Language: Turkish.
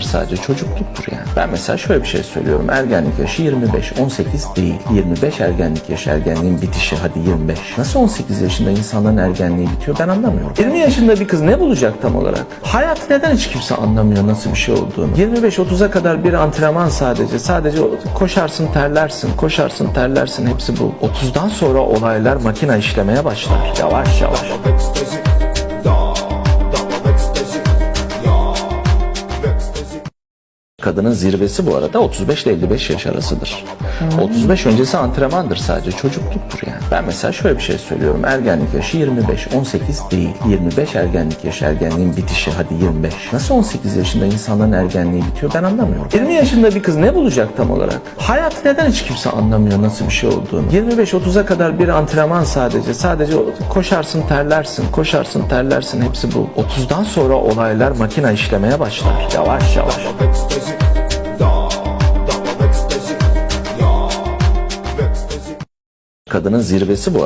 sadece çocukluktur yani. Ben mesela şöyle bir şey söylüyorum. Ergenlik yaşı 25, 18 değil. 25 ergenlik yaşı, ergenliğin bitişi hadi 25. Nasıl 18 yaşında insanların ergenliği bitiyor ben anlamıyorum. 20 yaşında bir kız ne bulacak tam olarak? Hayat neden hiç kimse anlamıyor nasıl bir şey olduğunu? 25-30'a kadar bir antrenman sadece. Sadece koşarsın terlersin, koşarsın terlersin hepsi bu. 30'dan sonra olaylar makine işlemeye başlar. Yavaş yavaş. Kadının zirvesi bu arada 35 ile 55 yaş arasıdır. 35 öncesi antrenmandır sadece çocukluktur yani. Ben mesela şöyle bir şey söylüyorum. Ergenlik yaşı 25, 18 değil. 25 ergenlik yaşı, ergenliğin bitişi hadi 25. Nasıl 18 yaşında insanların ergenliği bitiyor ben anlamıyorum. 20 yaşında bir kız ne bulacak tam olarak? Hayat neden hiç kimse anlamıyor nasıl bir şey olduğunu? 25-30'a kadar bir antrenman sadece. Sadece koşarsın terlersin, koşarsın terlersin hepsi bu. 30'dan sonra olaylar makine işlemeye başlar. Yavaş yavaş. Kadının zirvesi bu